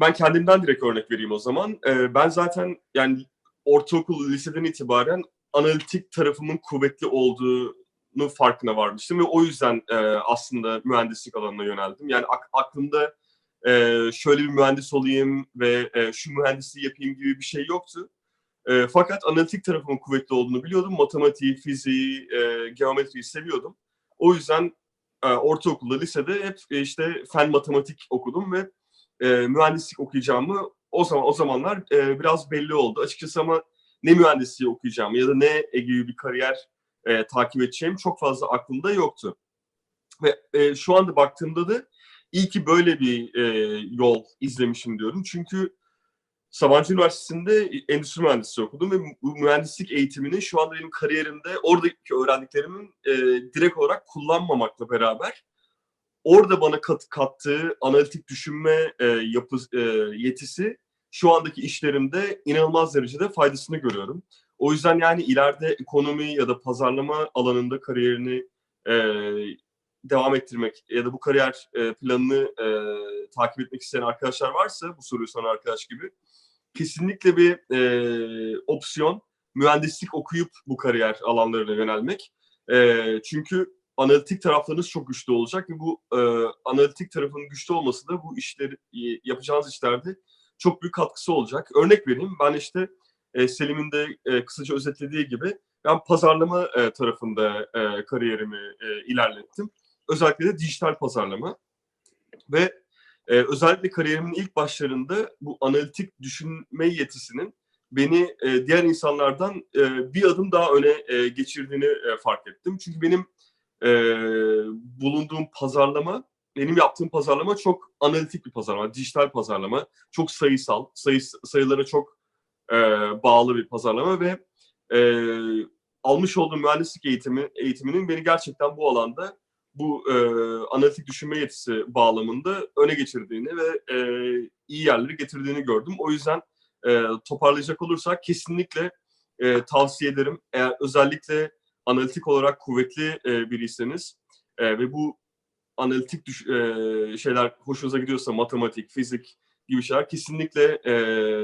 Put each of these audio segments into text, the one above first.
ben kendimden direkt örnek vereyim o zaman. Ee, ben zaten yani ortaokul, liseden itibaren analitik tarafımın kuvvetli olduğunu farkına varmıştım ve o yüzden e, aslında mühendislik alanına yöneldim. Yani ak- aklımda e, şöyle bir mühendis olayım ve e, şu mühendisliği yapayım gibi bir şey yoktu. E, fakat analitik tarafımın kuvvetli olduğunu biliyordum. Matematiği, fiziği, e, geometriyi seviyordum. O yüzden e, ortaokulda, lisede hep e, işte fen matematik okudum ve e, mühendislik okuyacağımı o zaman o zamanlar e, biraz belli oldu. Açıkçası ama ne mühendisliği okuyacağım ya da ne gibi bir kariyer e, takip edeceğim çok fazla aklımda yoktu. Ve e, şu anda baktığımda da iyi ki böyle bir e, yol izlemişim diyorum. Çünkü Sabancı Üniversitesi'nde endüstri mühendisliği okudum ve mühendislik eğitimini şu anda benim kariyerimde oradaki öğrendiklerimin e, direkt olarak kullanmamakla beraber orada bana kat, kattığı analitik düşünme e, yapı e, yetisi şu andaki işlerimde inanılmaz derecede faydasını görüyorum. O yüzden yani ileride ekonomi ya da pazarlama alanında kariyerini e, devam ettirmek ya da bu kariyer e, planını e, takip etmek isteyen arkadaşlar varsa bu soruyu soran arkadaş gibi kesinlikle bir e, opsiyon mühendislik okuyup bu kariyer alanlarına yönelmek. E, çünkü analitik taraflarınız çok güçlü olacak ve bu e, analitik tarafının güçlü olması da bu işleri yapacağınız işlerde çok büyük katkısı olacak. Örnek vereyim ben işte e, Selim'in de e, kısaca özetlediği gibi ben pazarlama e, tarafında e, kariyerimi e, ilerlettim. Özellikle de dijital pazarlama ve e, özellikle kariyerimin ilk başlarında bu analitik düşünme yetisinin beni e, diğer insanlardan e, bir adım daha öne e, geçirdiğini e, fark ettim. Çünkü benim e, bulunduğum pazarlama, benim yaptığım pazarlama çok analitik bir pazarlama, dijital pazarlama, çok sayısal, sayı, sayılara çok e, bağlı bir pazarlama ve e, almış olduğum mühendislik eğitimi eğitiminin beni gerçekten bu alanda bu e, analitik düşünme yetisi bağlamında öne geçirdiğini ve e, iyi yerleri getirdiğini gördüm. O yüzden e, toparlayacak olursak kesinlikle e, tavsiye ederim. Eğer özellikle analitik olarak kuvvetli e, biriyseniz e, ve bu analitik düş, e, şeyler hoşunuza gidiyorsa matematik, fizik gibi şeyler kesinlikle e,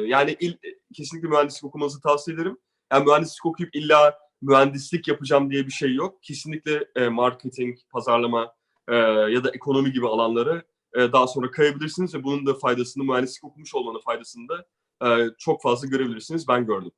yani il, kesinlikle mühendislik okumanızı tavsiye ederim. Yani mühendislik okuyup illa mühendislik yapacağım diye bir şey yok. Kesinlikle e, marketing, pazarlama e, ya da ekonomi gibi alanlara e, daha sonra kayabilirsiniz ve bunun da faydasını mühendislik okumuş olmanın faydasını da e, çok fazla görebilirsiniz. Ben gördüm.